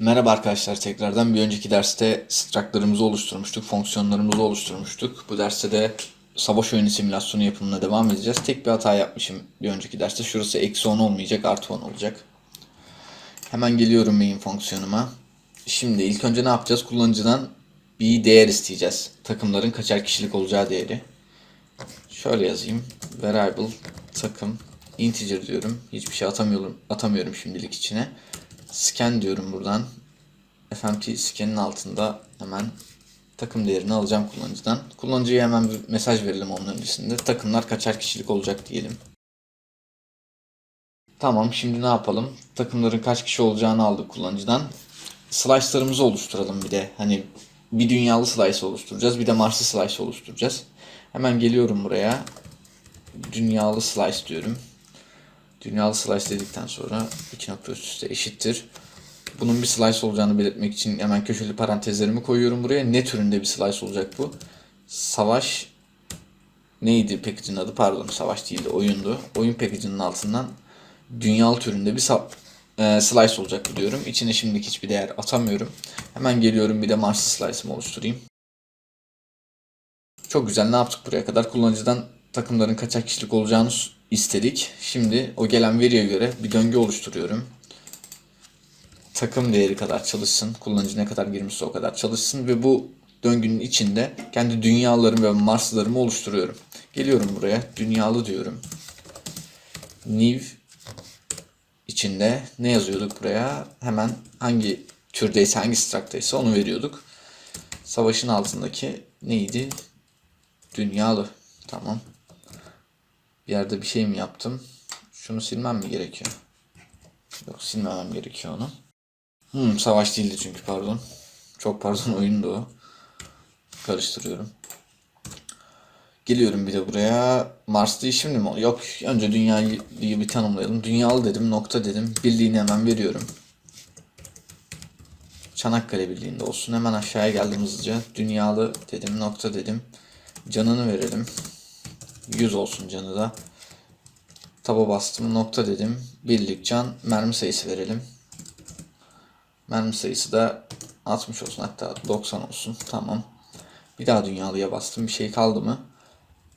Merhaba arkadaşlar tekrardan bir önceki derste struct'larımızı oluşturmuştuk, fonksiyonlarımızı oluşturmuştuk. Bu derste de savaş oyunu simülasyonu yapımına devam edeceğiz. Tek bir hata yapmışım bir önceki derste. Şurası eksi 10 olmayacak, artı 10 olacak. Hemen geliyorum main fonksiyonuma. Şimdi ilk önce ne yapacağız? Kullanıcıdan bir değer isteyeceğiz. Takımların kaçar kişilik olacağı değeri. Şöyle yazayım. Variable takım integer diyorum. Hiçbir şey atamıyorum, atamıyorum şimdilik içine. Scan diyorum buradan. FMT scan'in altında hemen takım değerini alacağım kullanıcıdan. Kullanıcıya hemen bir mesaj verelim onun öncesinde. Takımlar kaçar kişilik olacak diyelim. Tamam şimdi ne yapalım? Takımların kaç kişi olacağını aldık kullanıcıdan. Slice'larımızı oluşturalım bir de. Hani bir dünyalı slice oluşturacağız. Bir de Marslı slice oluşturacağız. Hemen geliyorum buraya. Dünyalı slice diyorum. Dünyalı slice dedikten sonra iki nokta üst üste eşittir. Bunun bir slice olacağını belirtmek için hemen köşeli parantezlerimi koyuyorum buraya. Ne türünde bir slice olacak bu? Savaş neydi package'in adı? Pardon savaş değildi oyundu. Oyun package'inin altından dünyalı türünde bir e, slice olacak bu diyorum. İçine şimdilik hiçbir değer atamıyorum. Hemen geliyorum bir de Mars'ı slice'ımı oluşturayım. Çok güzel ne yaptık buraya kadar? Kullanıcıdan takımların kaçak kişilik olacağını istedik. Şimdi o gelen veriye göre bir döngü oluşturuyorum. Takım değeri kadar çalışsın. Kullanıcı ne kadar girmişse o kadar çalışsın ve bu döngünün içinde kendi dünyalarımı ve Mars'larımı oluşturuyorum. Geliyorum buraya. Dünyalı diyorum. New içinde ne yazıyorduk buraya? Hemen hangi türdeyse, hangi struct'taysa onu veriyorduk. Savaşın altındaki neydi? Dünyalı. Tamam. Yerde bir şey mi yaptım? Şunu silmem mi gerekiyor? Yok silmemem gerekiyor onu. Hmm, savaş değildi çünkü pardon. Çok pardon oyundu o. Karıştırıyorum. Geliyorum bir de buraya. Mars değil mi? Yok önce dünyayı bir tanımlayalım. Dünyalı dedim nokta dedim. Birliğini hemen veriyorum. Çanakkale Birliği'nde olsun. Hemen aşağıya geldim hızlıca. Dünyalı dedim nokta dedim. Canını verelim. 100 olsun canı da. Taba bastım nokta dedim. Birlik can mermi sayısı verelim. Mermi sayısı da 60 olsun hatta 90 olsun. Tamam. Bir daha dünyalıya bastım. Bir şey kaldı mı?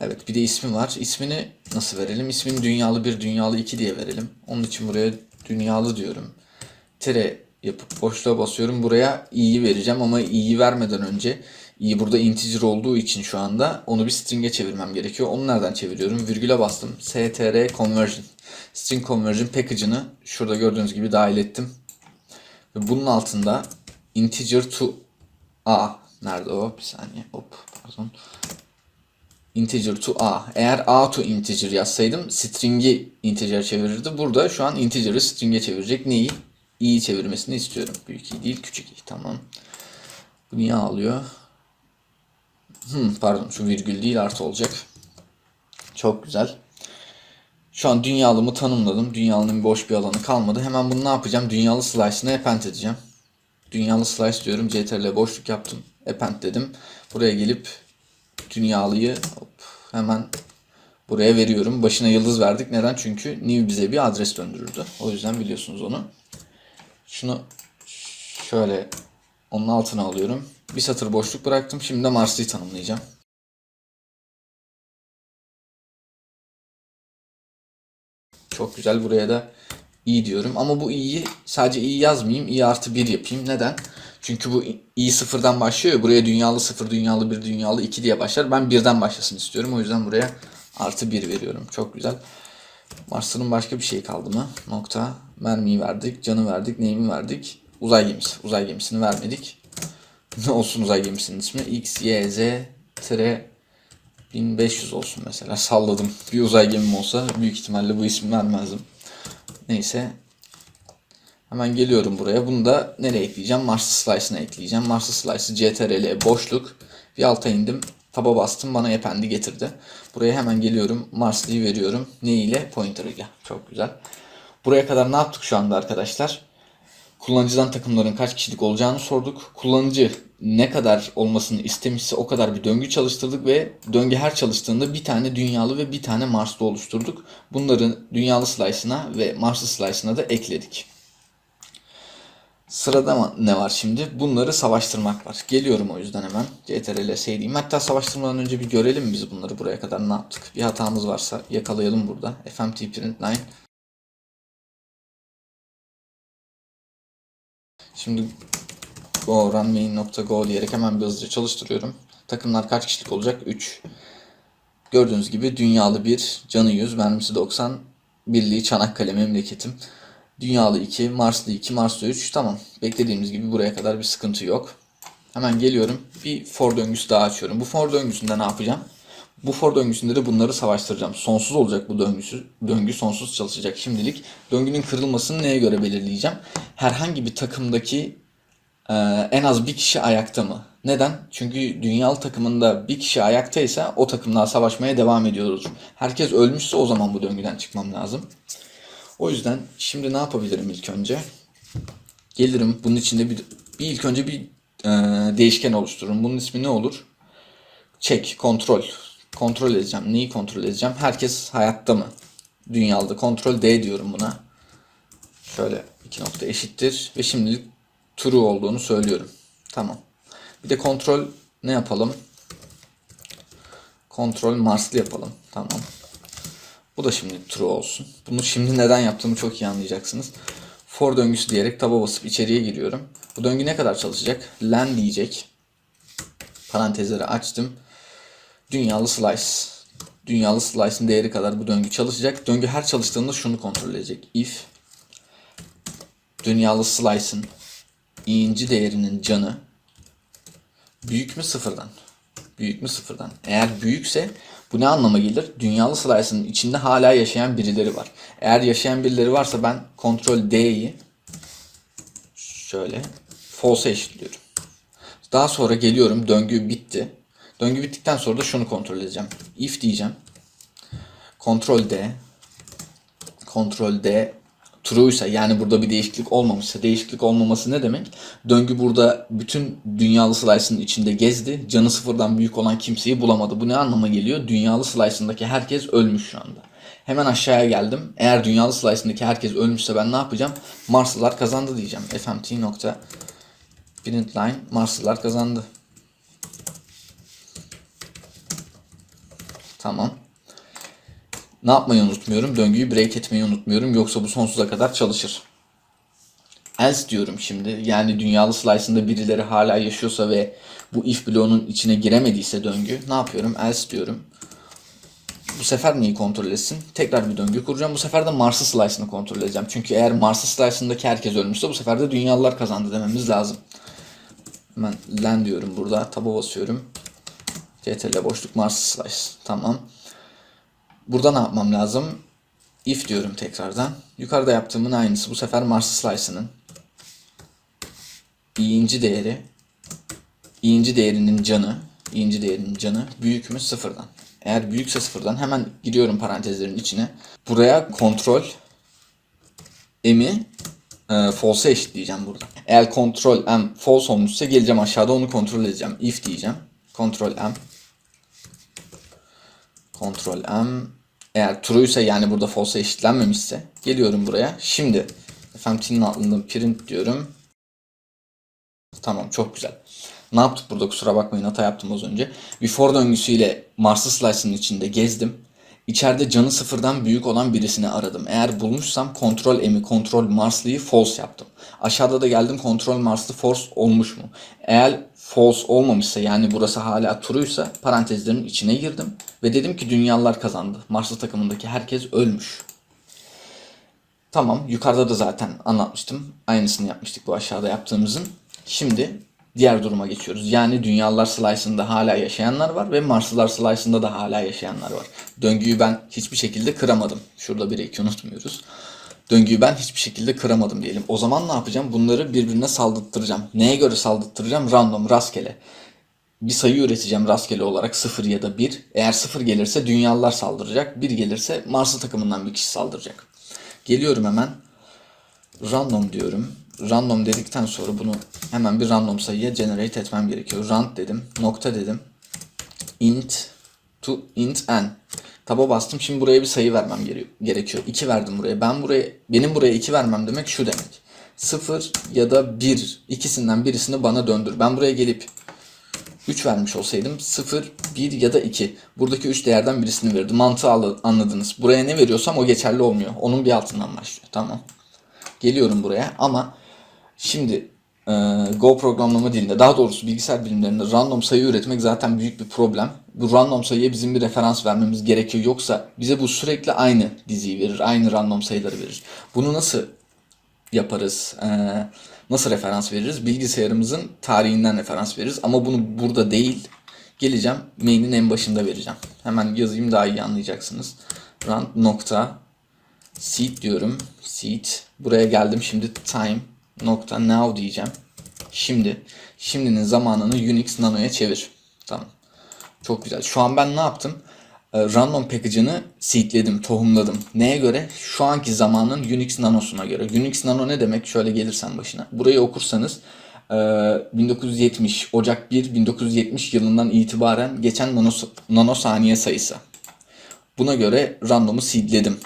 Evet bir de ismi var. İsmini nasıl verelim? İsmini dünyalı 1, dünyalı 2 diye verelim. Onun için buraya dünyalı diyorum. Tire yapıp boşluğa basıyorum. Buraya i'yi vereceğim ama i'yi vermeden önce i burada integer olduğu için şu anda onu bir string'e çevirmem gerekiyor. Onu nereden çeviriyorum? Virgüle bastım. str conversion. String conversion package'ını şurada gördüğünüz gibi dahil ettim. Ve bunun altında integer to a nerede o? Bir saniye. Hop pardon. Integer to a. Eğer a to integer yazsaydım string'i integer çevirirdi. Burada şu an integer'ı string'e çevirecek. Neyi? İ'yi çevirmesini istiyorum. Büyük i değil küçük i. Tamam. Bu niye alıyor? Hmm, pardon şu virgül değil artı olacak. Çok güzel. Şu an dünyalımı tanımladım. Dünyalının boş bir alanı kalmadı. Hemen bunu ne yapacağım? Dünyalı slice'ına append edeceğim. Dünyalı slice diyorum. ctrl boşluk yaptım. Append dedim. Buraya gelip dünyalıyı hop, hemen buraya veriyorum. Başına yıldız verdik. Neden? Çünkü new bize bir adres döndürürdü. O yüzden biliyorsunuz onu. Şunu şöyle onun altına alıyorum. Bir satır boşluk bıraktım. Şimdi de Mars'ı tanımlayacağım. Çok güzel. Buraya da i diyorum. Ama bu i'yi sadece i yazmayayım. i artı 1 yapayım. Neden? Çünkü bu i sıfırdan başlıyor ya. Buraya dünyalı sıfır, dünyalı bir, dünyalı 2 diye başlar. Ben birden başlasın istiyorum. O yüzden buraya artı 1 veriyorum. Çok güzel. Mars'ın başka bir şey kaldı mı? Nokta. Mermiyi verdik. Canı verdik. Neyimi verdik? Uzay gemisi. Uzay gemisini vermedik. Ne olsun uzay gemisinin ismi? X, Y, Z, tire 1500 olsun mesela. Salladım. Bir uzay gemim olsa büyük ihtimalle bu ismi vermezdim. Neyse. Hemen geliyorum buraya. Bunu da nereye ekleyeceğim? Mars'ı slice'ına ekleyeceğim. Mars'ı slice'ı CTRL boşluk. Bir alta indim. Taba bastım. Bana append'i getirdi. Buraya hemen geliyorum. Mars'lıyı veriyorum. Ne ile? Pointer ile. Çok güzel. Buraya kadar ne yaptık şu anda arkadaşlar? Kullanıcıdan takımların kaç kişilik olacağını sorduk. Kullanıcı ne kadar olmasını istemişse o kadar bir döngü çalıştırdık ve döngü her çalıştığında bir tane dünyalı ve bir tane Marslı oluşturduk. Bunları dünyalı slice'ına ve Marslı slice'ına da ekledik. Sırada ne var şimdi? Bunları savaştırmak var. Geliyorum o yüzden hemen. CTRL S diyeyim. Hatta savaştırmadan önce bir görelim biz bunları buraya kadar ne yaptık? Bir hatamız varsa yakalayalım burada. FMT print line. Şimdi go run main.go diyerek hemen bir hızlıca çalıştırıyorum. Takımlar kaç kişilik olacak? 3. Gördüğünüz gibi dünyalı 1, canı 100, mermisi 90, birliği Çanakkale memleketim. Dünyalı 2, Marslı 2, Marslı 3. Tamam. Beklediğimiz gibi buraya kadar bir sıkıntı yok. Hemen geliyorum. Bir for döngüsü daha açıyorum. Bu for döngüsünde ne yapacağım? Bu for döngüsünde de bunları savaştıracağım. Sonsuz olacak bu döngüsü. Döngü sonsuz çalışacak şimdilik. Döngünün kırılmasını neye göre belirleyeceğim? Herhangi bir takımdaki ee, en az bir kişi ayakta mı? Neden? Çünkü dünyalı takımında bir kişi ayaktaysa o takımlar savaşmaya devam ediyoruz. Herkes ölmüşse o zaman bu döngüden çıkmam lazım. O yüzden şimdi ne yapabilirim ilk önce? Gelirim bunun içinde bir, bir ilk önce bir e, değişken oluştururum. Bunun ismi ne olur? Check, kontrol. Kontrol edeceğim. Neyi kontrol edeceğim? Herkes hayatta mı? Dünyalıda. Kontrol D diyorum buna. Şöyle iki nokta eşittir ve şimdilik true olduğunu söylüyorum. Tamam. Bir de kontrol ne yapalım? Kontrol Marslı yapalım. Tamam. Bu da şimdi true olsun. Bunu şimdi neden yaptığımı çok iyi anlayacaksınız. For döngüsü diyerek taba basıp içeriye giriyorum. Bu döngü ne kadar çalışacak? Len diyecek. Parantezleri açtım. Dünyalı slice. Dünyalı slice'ın değeri kadar bu döngü çalışacak. Döngü her çalıştığında şunu kontrol edecek. If dünyalı slice'ın i'inci değerinin canı büyük mü sıfırdan? Büyük mü sıfırdan? Eğer büyükse bu ne anlama gelir? Dünyalı slice'ın içinde hala yaşayan birileri var. Eğer yaşayan birileri varsa ben kontrol D'yi şöyle false'a eşitliyorum. Daha sonra geliyorum döngü bitti. Döngü bittikten sonra da şunu kontrol edeceğim. If diyeceğim. Kontrol D. Kontrol D true ise yani burada bir değişiklik olmamışsa değişiklik olmaması ne demek? Döngü burada bütün dünyalı slice'ın içinde gezdi. Canı sıfırdan büyük olan kimseyi bulamadı. Bu ne anlama geliyor? Dünyalı slice'ındaki herkes ölmüş şu anda. Hemen aşağıya geldim. Eğer dünyalı slice'ındaki herkes ölmüşse ben ne yapacağım? Marslılar kazandı diyeceğim. fmt nokta println Marslılar kazandı. Tamam. Ne yapmayı unutmuyorum? Döngüyü break etmeyi unutmuyorum. Yoksa bu sonsuza kadar çalışır. Else diyorum şimdi. Yani dünyalı slice'ında birileri hala yaşıyorsa ve bu if bloğunun içine giremediyse döngü ne yapıyorum? Else diyorum. Bu sefer neyi kontrol etsin? Tekrar bir döngü kuracağım. Bu sefer de Mars'ı slice'ını kontrol edeceğim. Çünkü eğer Mars'ı slice'ındaki herkes ölmüşse bu sefer de dünyalılar kazandı dememiz lazım. Hemen len diyorum burada. Taba basıyorum. CTRL boşluk Mars slice. Tamam. Burada ne yapmam lazım? If diyorum tekrardan. Yukarıda yaptığımın aynısı. Bu sefer Mars slice'ının i'inci değeri i'inci değerinin canı i'inci değerinin canı büyük mü sıfırdan. Eğer büyükse sıfırdan hemen giriyorum parantezlerin içine. Buraya kontrol m'i e, false'a eşitleyeceğim burada. Eğer kontrol m false olmuşsa geleceğim aşağıda onu kontrol edeceğim. If diyeceğim. Kontrol m Ctrl M. Eğer true ise yani burada false'a eşitlenmemişse geliyorum buraya. Şimdi FMT'nin altında print diyorum. Tamam çok güzel. Ne yaptık burada kusura bakmayın hata yaptım az önce. Bir for döngüsüyle Mars'ı slice'ın içinde gezdim. İçeride canı sıfırdan büyük olan birisini aradım. Eğer bulmuşsam kontrol M'i, kontrol Mars'lıyı false yaptım. Aşağıda da geldim kontrol Mars'lı false olmuş mu? Eğer false olmamışsa yani burası hala true'ysa parantezlerin içine girdim. Ve dedim ki dünyalılar kazandı. Marslı takımındaki herkes ölmüş. Tamam yukarıda da zaten anlatmıştım. Aynısını yapmıştık bu aşağıda yaptığımızın. Şimdi diğer duruma geçiyoruz. Yani dünyalar slice'ında hala yaşayanlar var ve Marslılar slice'ında da hala yaşayanlar var. Döngüyü ben hiçbir şekilde kıramadım. Şurada bir iki unutmuyoruz. Döngüyü ben hiçbir şekilde kıramadım diyelim. O zaman ne yapacağım? Bunları birbirine saldırttıracağım. Neye göre saldırttıracağım? Random, rastgele. Bir sayı üreteceğim rastgele olarak 0 ya da 1. Eğer 0 gelirse dünyalılar saldıracak. 1 gelirse Marslı takımından bir kişi saldıracak. Geliyorum hemen. Random diyorum. Random dedikten sonra bunu hemen bir random sayıya generate etmem gerekiyor. Rand dedim. Nokta dedim. Int to int n. Taba bastım. Şimdi buraya bir sayı vermem gere- gerekiyor. 2 verdim buraya. Ben buraya benim buraya 2 vermem demek şu demek. 0 ya da 1 ikisinden birisini bana döndür. Ben buraya gelip 3 vermiş olsaydım 0, 1 ya da 2. Buradaki 3 değerden birisini verirdi. Mantığı anladınız. Buraya ne veriyorsam o geçerli olmuyor. Onun bir altından başlıyor. Tamam. Geliyorum buraya ama şimdi Go programlama dilinde daha doğrusu bilgisayar bilimlerinde random sayı üretmek zaten büyük bir problem. Bu random sayıya bizim bir referans vermemiz gerekiyor. Yoksa bize bu sürekli aynı diziyi verir. Aynı random sayıları verir. Bunu nasıl yaparız? Ee, nasıl referans veririz? Bilgisayarımızın tarihinden referans veririz. Ama bunu burada değil. Geleceğim. Main'in en başında vereceğim. Hemen yazayım daha iyi anlayacaksınız. Rand nokta seed diyorum. Seed. Buraya geldim. Şimdi time nokta now diyeceğim. Şimdi. Şimdinin zamanını Unix Nano'ya çevir. Tamam. Çok güzel. Şu an ben ne yaptım? Ee, Random package'ını seedledim, tohumladım. Neye göre? Şu anki zamanın Unix Nano'suna göre. Unix Nano ne demek? Şöyle gelirsen başına. Burayı okursanız e, 1970, Ocak 1, 1970 yılından itibaren geçen nano, nanosaniye sayısı. Buna göre random'u seedledim.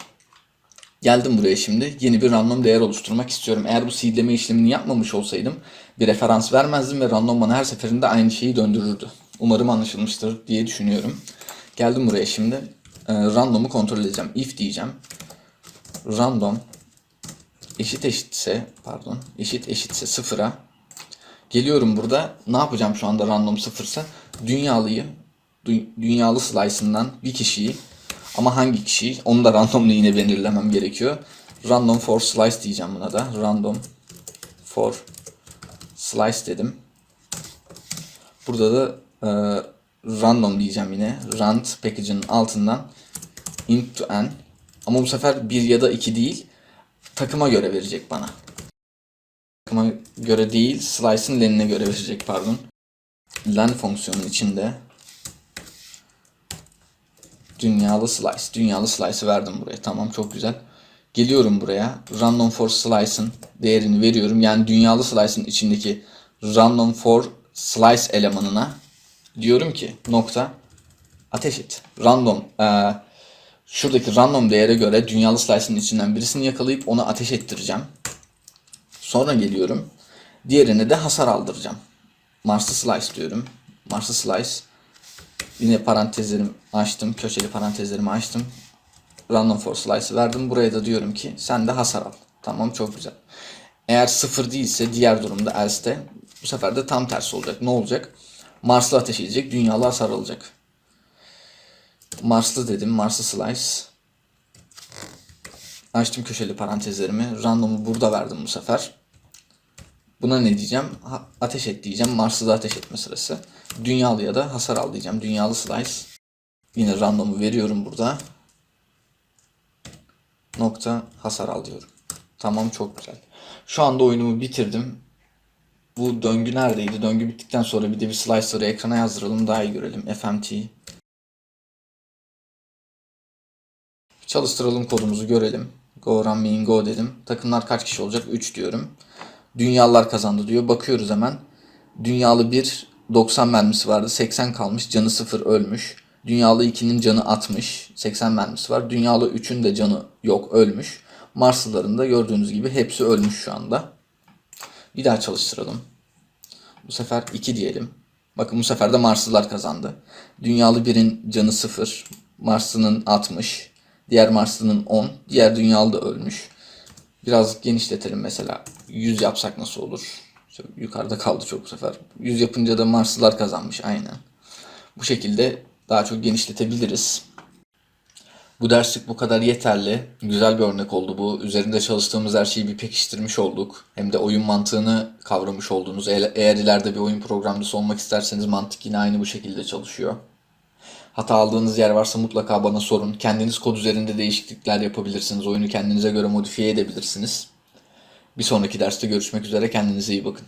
Geldim buraya şimdi. Yeni bir random değer oluşturmak istiyorum. Eğer bu seedleme işlemini yapmamış olsaydım bir referans vermezdim ve random bana her seferinde aynı şeyi döndürürdü. Umarım anlaşılmıştır diye düşünüyorum. Geldim buraya şimdi. Ee, random'u kontrol edeceğim. If diyeceğim. Random eşit eşitse pardon eşit eşitse sıfıra geliyorum burada ne yapacağım şu anda random sıfırsa dünyalıyı dü- dünyalı slice'ından bir kişiyi ama hangi kişiyi onu da randomla yine belirlemem gerekiyor. Random for slice diyeceğim buna da. Random for slice dedim. Burada da e, random diyeceğim yine. Rand package'ın altından int to n. Ama bu sefer 1 ya da 2 değil. Takıma göre verecek bana. Takıma göre değil, slice'ın lenine göre verecek pardon. Len fonksiyonun içinde dünyalı slice. Dünyalı slice'ı verdim buraya. Tamam çok güzel. Geliyorum buraya. Random for slice'ın değerini veriyorum. Yani dünyalı slice'ın içindeki random for slice elemanına diyorum ki nokta ateş et. Random eee, şuradaki random değere göre dünyalı slice'ın içinden birisini yakalayıp ona ateş ettireceğim. Sonra geliyorum. Diğerine de hasar aldıracağım. Mars'ı slice diyorum. Mars'ı slice. Yine parantezlerimi açtım. Köşeli parantezlerimi açtım. Random for slice verdim. Buraya da diyorum ki sen de hasar al. Tamam çok güzel. Eğer sıfır değilse diğer durumda else'de bu sefer de tam tersi olacak. Ne olacak? Marslı ateş edecek. Dünyalı hasar alacak. Marslı dedim. Marslı slice. Açtım köşeli parantezlerimi. Random'u burada verdim bu sefer. Buna ne diyeceğim? Ha- ateş et diyeceğim. Mars'ı da ateş etme sırası. Dünyalıya da hasar al diyeceğim. Dünyalı slice. Yine random'u veriyorum burada. Nokta hasar al diyorum. Tamam çok güzel. Şu anda oyunumu bitirdim. Bu döngü neredeydi? Döngü bittikten sonra bir de bir slicer'ı ekrana yazdıralım daha iyi görelim. FMT. Çalıştıralım kodumuzu görelim. Go run main go dedim. Takımlar kaç kişi olacak? 3 diyorum. Dünyalılar kazandı diyor. Bakıyoruz hemen. Dünyalı 1 90 mermisi vardı. 80 kalmış. Canı 0 ölmüş. Dünyalı 2'nin canı 60. 80 mermisi var. Dünyalı 3'ün de canı yok ölmüş. Marslıların da gördüğünüz gibi hepsi ölmüş şu anda. Bir daha çalıştıralım. Bu sefer 2 diyelim. Bakın bu sefer de Marslılar kazandı. Dünyalı 1'in canı 0. Marslı'nın 60. Diğer Marslı'nın 10. Diğer Dünyalı da ölmüş. Biraz genişletelim mesela. 100 yapsak nasıl olur? Şöyle yukarıda kaldı çok bu sefer. 100 yapınca da Marslılar kazanmış aynen. Bu şekilde daha çok genişletebiliriz. Bu derslik bu kadar yeterli. Güzel bir örnek oldu bu. Üzerinde çalıştığımız her şeyi bir pekiştirmiş olduk. Hem de oyun mantığını kavramış oldunuz. Eğer, ileride bir oyun programcısı olmak isterseniz mantık yine aynı bu şekilde çalışıyor. Hata aldığınız yer varsa mutlaka bana sorun. Kendiniz kod üzerinde değişiklikler yapabilirsiniz. Oyunu kendinize göre modifiye edebilirsiniz. Bir sonraki derste görüşmek üzere. Kendinize iyi bakın.